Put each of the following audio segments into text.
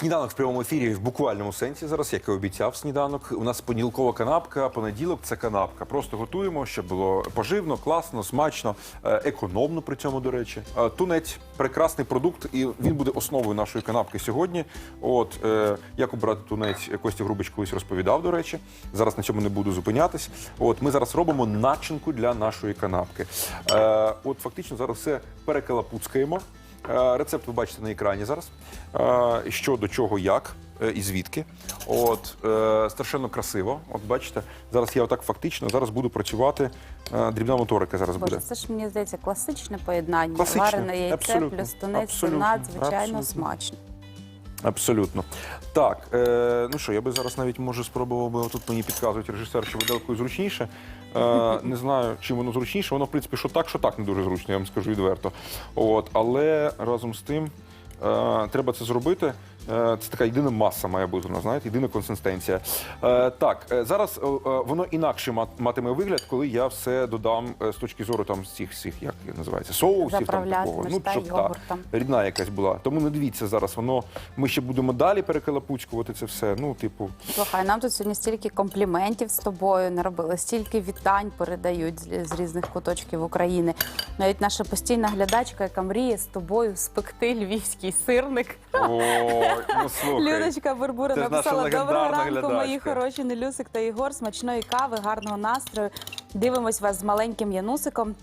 Сніданок в прямому ефірі в буквальному сенсі зараз, як і обіцяв сніданок. У нас понеділкова канапка, понеділок це канапка. Просто готуємо, щоб було поживно, класно, смачно, е, економно при цьому, до речі. Е, Тунець прекрасний продукт, і він буде основою нашої канапки сьогодні. От е, як обрати тунець, Костя Грубич колись розповідав, до речі. Зараз на цьому не буду зупинятись. От ми зараз робимо начинку для нашої канапки. От фактично зараз все перекалапуцькаємо. Е, Рецепт ви бачите на екрані зараз. Е, Що до чого, як е, і звідки. От страшенно красиво. От бачите, зараз я отак фактично зараз буду працювати. Дрібна моторика зараз Боже, буде. це ж мені здається класичне поєднання. Класичне, Варене яйце абсолютно, плюс тунець, надзвичайно абсолютно. смачно. Абсолютно. Так, е, ну що, я би зараз навіть може спробував би тут мені підказують режисер, що виделкою зручніше. Е, не знаю, чим воно зручніше. Воно, в принципі, що так, що так не дуже зручно, я вам скажу відверто. От, але разом з тим е, треба це зробити. Е, Це така єдина маса має бути, вона, знаєте, єдина консистенція. Е, так, е, зараз воно інакше мат- матиме вигляд, коли я все додам з точки зору там цих всіх, як називається, соусів там такого. Та, щоб йогуртом. рідна якась була. Тому не дивіться зараз. Воно ми ще будемо далі перекалапуцькувати це все. Ну, типу, Слухай, нам тут сьогодні стільки компліментів з тобою наробили, стільки вітань передають з, з різних куточків України. Навіть наша постійна глядачка, яка мріє з тобою спекти львівський сирник. о, ну слухай. Людочка Бурбура це ж наша написала Доброго легендарна ранку, глядачка». мої хороші Нелюсик та Ігор. Смачної кави, гарного настрою. Дивимось вас з маленьким Янусиком.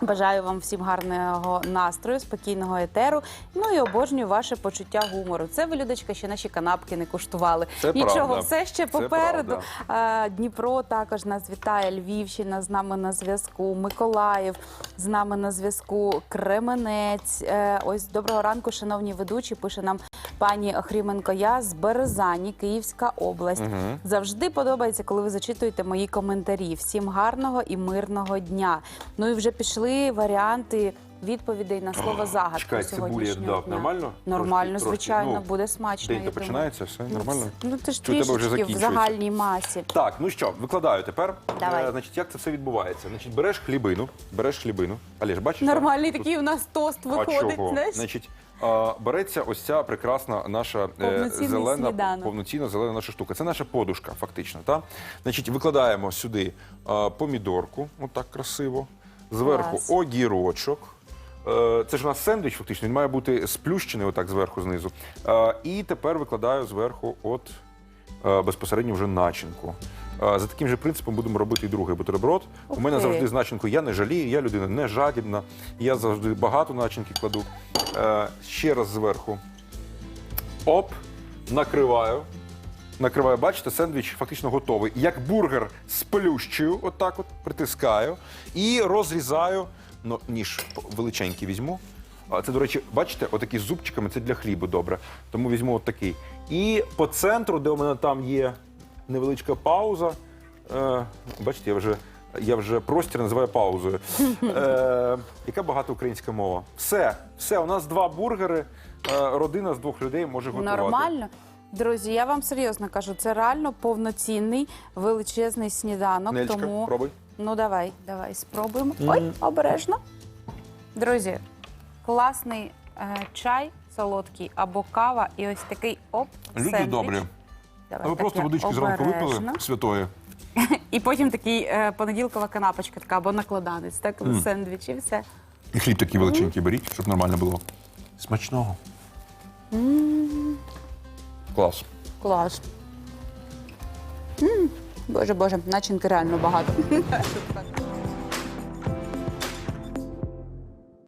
Бажаю вам всім гарного настрою, спокійного етеру. Ну і обожнюю ваше почуття гумору. Це ви, Людочка, ще наші канапки не куштували. Це Нічого, правда. все ще попереду. Дніпро також нас вітає. Львівщина з нами на зв'язку. Миколаїв з нами на зв'язку. Кременець. Е, Ось доброго ранку, шановні ведучі. Пише нам пані Охріменко. Я з Березані, Київська область. Мгм. Завжди подобається, коли ви зачитуєте мої коментарі. Всім гарного і мирного дня. Ну і вже пішли варіанти. Відповідей на слово загадку Чекай, цибулі сьогоднішнього дав. дня. Нормально? Нормально, Трошки- трошки, звичайно, ну, буде смачно. День то думаю. починається, все нормально. Ну ти ж Чи у тебе вже трішечки в закінчується? загальній масі. Так, ну що, викладаю тепер. Давай. Е, значить, як це все відбувається? Значить, береш хлібину, береш хлібину. Аліж, бачиш? так? Нормальний Тут- такий у нас тост А виходить. чого? Знаєш? Значить, а, береться ось ця прекрасна наша е, Повноцінний зелена, сніданок. повноцінна зелена наша штука. Це наша подушка, фактично. Та? Значить, викладаємо сюди а, помідорку, отак красиво. Зверху Клас. огірочок. Е, Це ж у нас сендвіч, фактично, він має бути сплющений отак зверху знизу. Е, І тепер викладаю зверху от е, безпосередньо вже начинку. Е, За таким же принципом будемо робити і другий бутерброд. Ух У мене ти. завжди з начинкою я не жалію, я людина не жадібна. Я завжди багато начинки кладу. Е, Ще раз зверху. Оп, накриваю. Накриваю, бачите, сендвіч фактично готовий. Як бургер сплющую, отак от притискаю і розрізаю. Ну, ніж величенький візьму. А Це, до речі, бачите, отакі з зубчиками це для хлібу добре. Тому візьму отакий. І по центру, де у мене там є невеличка пауза. Е, бачите, я вже, я вже простір називаю паузою. Е, яка багата українська мова. Все, все, у нас два бургери. Е, родина з двох людей може готувати. Нормально. Друзі, я вам серйозно кажу, це реально повноцінний величезний сніданок. Нелечка, тому пробуй. ну давай, давай спробуємо. Ой, обережно. Друзі, класний е, чай солодкий або кава, і ось такий оп. Люди сендвіч. добрі. Давай, А ви так просто я водички зранку випили святої. І потім такий е, понеділкова канапочка, така або накладанець, так сендвіч і все. І хліб такий величенький беріть, щоб нормально було. Смачного. Клас. Клас. М, Боже, боже, начинки реально багато.